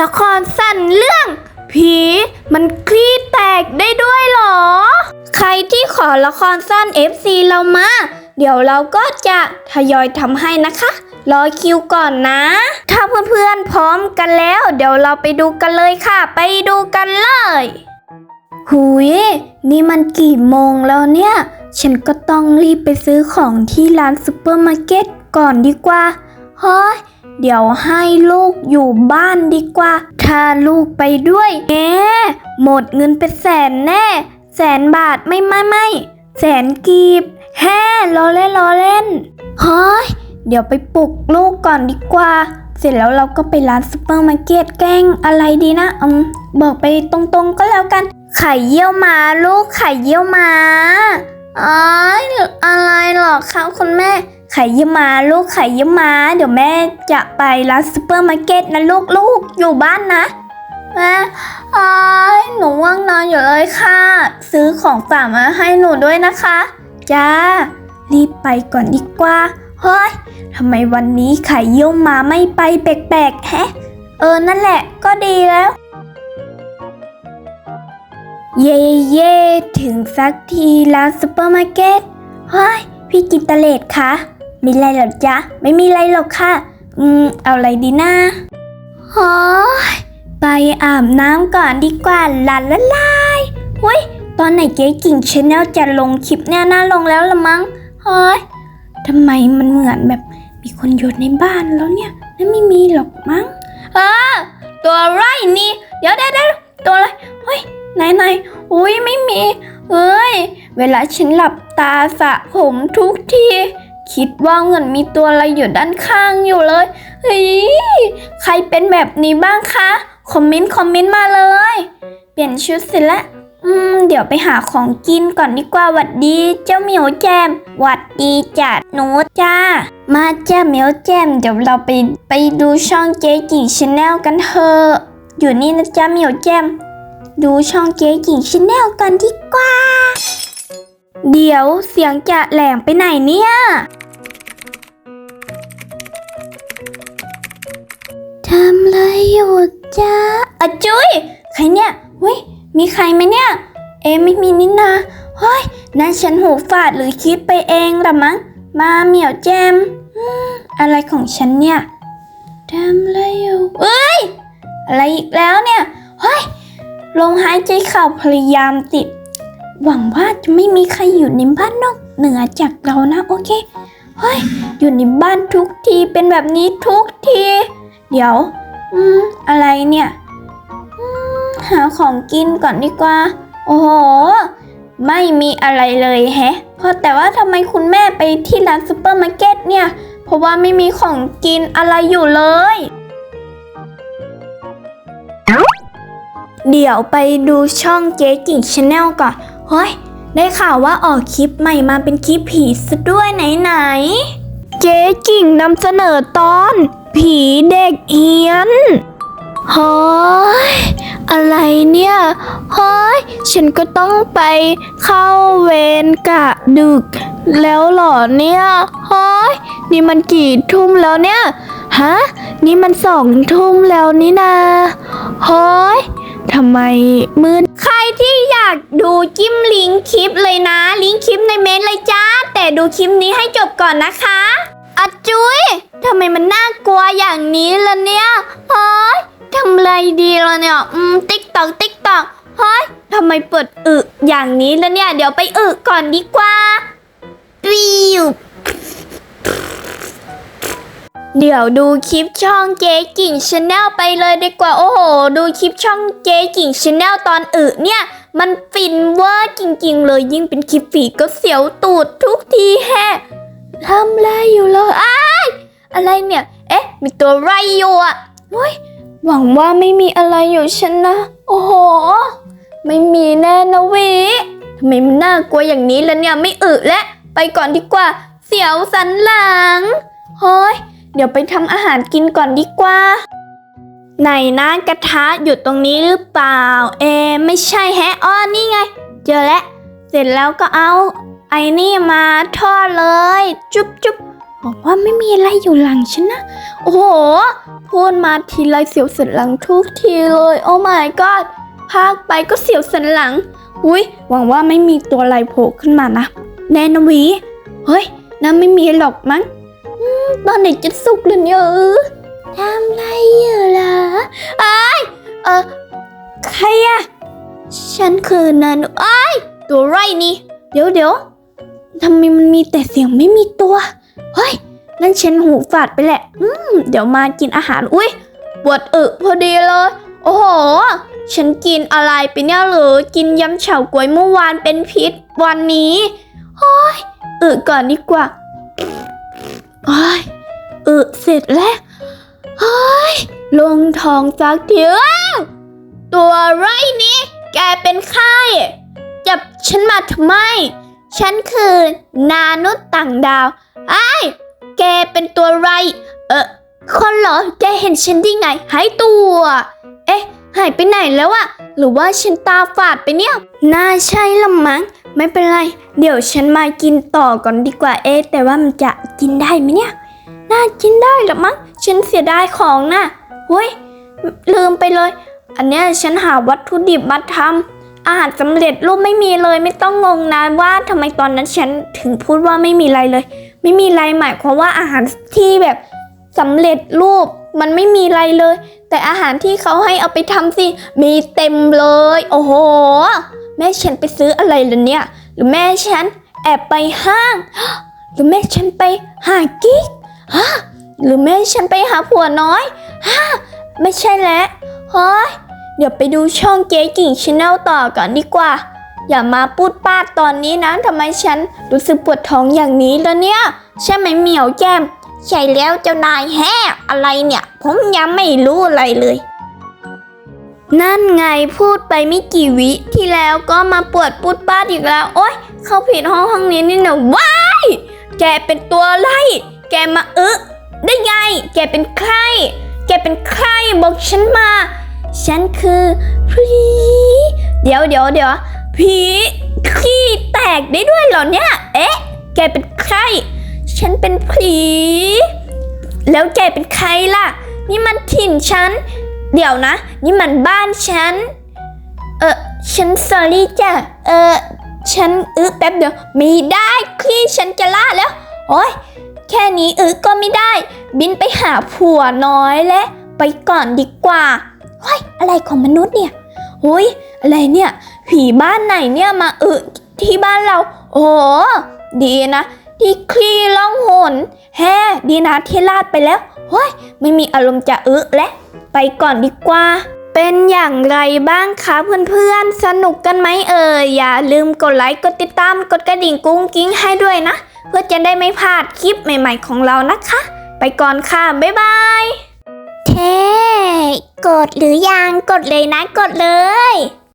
ละครสั้นเรื่อง ผีมันคลี่แตกได้ด้วยเหรอ ใครที่ขอละครสั้น FC เรามา เดี๋ยวเราก็จะทยอยทำให้นะคะ รอคิวก่อนนะ ถ้าเพื่อนๆพร้อมกันแล้ว เดี๋ยวเราไปดูกันเลยค่ะ ไปดูกันเลย หุย นี่มันกี่โมงแล้วเนี่ย ฉันก็ต้องรีบไปซื้อของที่ร้านซูเปอร์มาร์เก็ตก่อนดีกว่า เฮ้ย เดี๋ยวให้ลูกอยู่บ้านดีกว่า ถ้าลูกไปด้วยแหมหมดเงินเป็นแสนแน่ แสนบาทไม่ไม่ไม่แสนกีบแฮ่ล้อเล่นล้อเล่นเฮ้ยเดี๋ยวไปปลุกลูกก่อนดีกว่า เสร็จแล้วเราก็ไปร้านซูเปอร์มาร์เก็ตแกล้งอะไรดีนะอืมบอกไปตรงๆก็แล้วกัน ไข่เยี่ยวมาลูกไข่เยี่ยวมา อ๋อยอะไรหรอคะคุณแม่ ไข่เยี่ยม้าลูกไข่เยี่ยม้าเดี๋ยวแม่จะไปร้านซูเปอร์มาร์เก็ตนะลูกลูกอยู่บ้านนะแม่อ๋อยหนูว่างนอนอยู่เลยค่ะ ซื้อของฝากมาให้หนูด้วยนะคะ จ้า รีบไปก่อนดีกว่า เฮ้ยทำไมวันนี้ไข่เยี่ยวม้าไม่ไปแปลกๆแฮะ เออนั่นแหละก็ดีแล้ว เย่เย่ถึงสักทีร้านซูเปอร์มาร์เก็ตเฮ้ยพี่กินตะเลดคะมีอะไรหรอจ๊ะ ไม่มีอะไรหรอกค่ะ อืม เอาอะไรดีนะโอ้ยไปอาบน้ำก่อนดีกว่าหลันละลายเฮ้ยตอนไหนเจ๊กิ่งชาแนลจะลงคลิปเนี่ยน่าลงแล้วละมั้งเฮ้ยทำไมมันเหมือนแบบมีคนอยู่ในบ้านแล้วเนี่ยนั่นไม่มีหรอกมั้งเออตัวไรนี่ เดี๋ยวเดี๋ยวเดี๋ยวตัวอะไรเฮ้ย ไหนไหนอุ้ยไม่มี เอ้ย เวลาฉันหลับตาสระผมทุกที คิดว่าเงินมีตัวอะไรอยู่ด้านข้างอยู่เลย เฮ้ย ใครเป็นแบบนี้บ้างคะ คอมเมนต์คอมเมนต์มาเลย เปลี่ยนชุดเสร็จแล้วอืม เดี๋ยวไปหาของกินก่อนดีกว่าหวัดดี เจ้าเหมียวแจมหวัดดีจัดหนูจ้า มาจ้าเหมียวแจมเดี๋ยวเราไปไปดูช่องเจ๊กิชาแนลกันเถอะอยู่นี่นะจ้าเหมียวแจม ดูช่องเจ๊หญิงชาแนลกันดีกว่า เดี๋ยวเสียงจะแหลมไปไหนเนี่ย ทำไรอยู่จ้าอะจุ้ยใครเนี่ยเฮ้ยมีใครไหมเนี่ย เอะไม่มีนี่นาเฮ้ยนั่นฉันหูฝาดหรือคิดไปเองละมั้ง มาเหมียวแจมอืมอะไรของฉันเนี่ยทำอะไรอยู่เอ้ย อะไรอีกแล้วเนี่ย เฮ้ย ลมหายใจเข้าพยายามติด หวังว่าจะไม่มีใครอยู่ในบ้านนอกเหนือจากเรานะโอเค เฮ้ย อยู่ในบ้านทุกทีเป็นแบบนี้ทุกที เดี๋ยว อืม อะไรเนี่ยหาของกินก่อนดีกว่า โอ้โห ไม่มีอะไรเลยแฮะ เพราะแต่ว่าทำไมคุณแม่ไปที่ร้านซูเปอร์มาร์เก็ตเนี่ย เพราะว่าไม่มีของกินอะไรอยู่เลย เดี๋ยวไปดูช่องเจ๊กิ่งชาแนลก่อน เฮ้ย ได้ข่าวว่าออกคลิปใหม่มาเป็นคลิปผีซะด้วยไหนไหน เจ๊กิ่งนำเสนอตอน ผีเด็กเฮียนเฮ้ย อะไรเนี่ย เฮ้ย ฉันก็ต้องไปเข้าเวรกะดึก แล้วหรอเนี่ย เฮ้ย นี่มันกี่ทุ่มแล้วเนี่ย ฮะ นี่มันสองทุ่มแล้วนี่นา เฮ้ย ทำไมมืดใครที่อยากดูจิ้มลิงก์คลิปเลยนะ ลิงก์คลิปในเมนเลยจ้า แต่ดูคลิปนี้ให้จบก่อนนะคะอะจุ้ยทำไมมันน่ากลัวอย่างนี้ล่ะเนี่ยเฮ้ยทำอะไรดีล่ะเนี่ยอืมติ๊กตอกติ๊กตอกเฮ้ยทำไมเปิดอึอย่างนี้ล่ะเนี่ย เดี๋ยวไปอึก่อนดีกว่าวิว เดี๋ยวดูคลิปช่องเจ๊กิ่งชาแนลไปเลยดีกว่าโอ้โห ดูคลิปช่องเจ๊กิ่งชาแนลตอนอึเนี่ย มันฟินเวอร์จริง ๆ เลยยิ่งเป็นคลิปฝีก็เสียวตูดทุกทีแฮะทำอะไรอยู่เลยอ้ายอะไรเนี่ย เอ๊ะ มีตัวไรอยู่อะเฮ้ยหวังว่าไม่มีอะไรอยู่ฉันนะ โอ้โห ไม่มีแน่นะวิทำไมมันน่ากลัวอย่างนี้แล้วเนี่ยไม่อึและ ไปก่อนดีกว่า เสียวสันหลังเฮ้ย เดี๋ยวไปทำอาหารกินก่อนดีกว่า ไหนนะกระทะอยู่ตรงนี้หรือเปล่า เอ ไม่ใช่แฮะอ้อนี่ไง เจอแล้ว เสร็จแล้วก็เอา ไอ้นี่มาทอดเลย จุ๊บจุ๊บบอกว่าไม่มีอะไรอยู่หลังฉันนะ โอ้โห พูดมาทีไรเสียวสันหลังทุกทีเลย โอ้ my god พากไปก็เสียวสันหลัง อุ้ยหวังว่าไม่มีตัวอะไรโผล่ขึ้นมานะ แนนวี เฮ้ยนั่นไม่มีหรอกมั้ง ตอนไหนจะสุกเลยเนี่ยเออทำไรอยู่ล่ะไอ้ยเออใครอะฉันคือนันไอ้ยตัวไรนี่ เดี๋ยวเดี๋ยวทำไมมันมีแต่เสียงไม่มีตัว เฮ้ย นั่นฉันหูฝาดไปแหละ อืม เดี๋ยวมากินอาหาร อุ้ยปวดอึพอดีเลย โอ้โห ฉันกินอะไรไปเนี่ยหรือกินยำเฉาก๊วยเมื่อวานเป็นพิษวันนี้ โอ้ยอึก่อนดีกว่า โอ้ยอึเสร็จแล้วเฮ้ยลงท้องสักทีอ้าวตัวไรนี่แกเป็นใครจับฉันมาทำไม ฉันคือ นานุษย์ต่างดาวไอ้ายแกเป็นตัวไร เออคนเหรอ แกเห็นฉันได้ไง หายตัว เอ๊ะ หายไปไหนแล้วอะหรือว่าฉันตาฝาดไปเนี่ย น่าใช่ละมั้ง ไม่เป็นไร เดี๋ยวฉันมากินต่อก่อนดีกว่าเอ๊แต่ว่ามันจะกินได้ไหมเนี่ย น่ากินได้ละมั้ง ฉันเสียดายของนะ่ะเฮ้ย ลืมไปเลย อันเนี้ยฉันหาวัตถุดิบมาทำอาหารสำเร็จรูปไม่มีเลยไม่ต้องงงนะว่าทำไมตอนนั้นฉันถึงพูดว่าไม่มีอะไรเลย ไม่มีอะไรหมายความว่าอาหารที่แบบสำเร็จรูปมันไม่มีอะไรเลย แต่อาหารที่เขาให้เอาไปทำสิมีเต็มเลย โอ้โห แม่ฉันไปซื้ออะไรล่ะเนี่ย หรือแม่ฉันแอบไปห้าง หรือแม่ฉันไปหากิ๊กฮะหรือแม่ฉันไปหาผัวน้อยฮะไม่ใช่แล้วเฮ้ยเดี๋ยวไปดูช่องเจ๊กิ่งชาแนลต่อก่อนดีกว่า อย่ามาพูดป้าดตอนนี้นะทำไมฉันรู้สึกปวดท้องอย่างนี้แล้วเนี่ย ใช่ไหมเหมียวแก้ม ใช่แล้วเจ้านายแฮ่อะไรเนี่ย ผมยังไม่รู้อะไรเลย นั่นไงพูดไปไม่กี่วิที่แล้วก็มาปวดปุดป้าดอีกแล้ว โอ๊ย เข้าผิดห้องห้องนี้นี่นะว้าย แกเป็นตัวไรแกมาอึได้ไง แกเป็นใคร แกเป็นใครบอกฉันมา ฉันคือผีเดี๋ยวเดี๋ยวเดี๋ยวผีขี้แตกได้ด้วยเหรอเนี่ย เอ๊ะ แกเป็นใคร ฉันเป็นผี แล้วแกเป็นใครล่ะ นี่มันถิ่นฉัน เดี๋ยวนะ นี่มันบ้านฉัน เออฉันสอรี่จ้ะ เออฉันอึแป๊บเดียวไม่ได้ขี้ฉันจะล่าแล้ว โอ้ยแค่นี้อึก็ไม่ได้ บินไปหาผัวน้อยและ ไปก่อนดีกว่าเฮ้ยอะไรของมนุษย์เนี่ยโอ้ยอะไรเนี่ยผีบ้านไหนเนี่ยมาอึที่บ้านเรา โอ้ดีนะ ที่คลี่ล่องหนแฮ่ดีนะที่ลาดไปแล้วเฮ้ยไม่มีอารมณ์จะอึและ ไปก่อนดีกว่า เป็นอย่างไรบ้างคะเพื่อนๆ สนุกกันไหมเอ่ยอย่าลืมกดไลค์ กดติดตาม กดกระดิ่งกุ้งกิ้งให้ด้วยนะ เพื่อจะได้ไม่พลาดคลิปใหม่ๆของเรานะคะ ไปก่อนค่ะ บ๊ายบายเท่กดหรือยัง กดเลยนะ กดเลย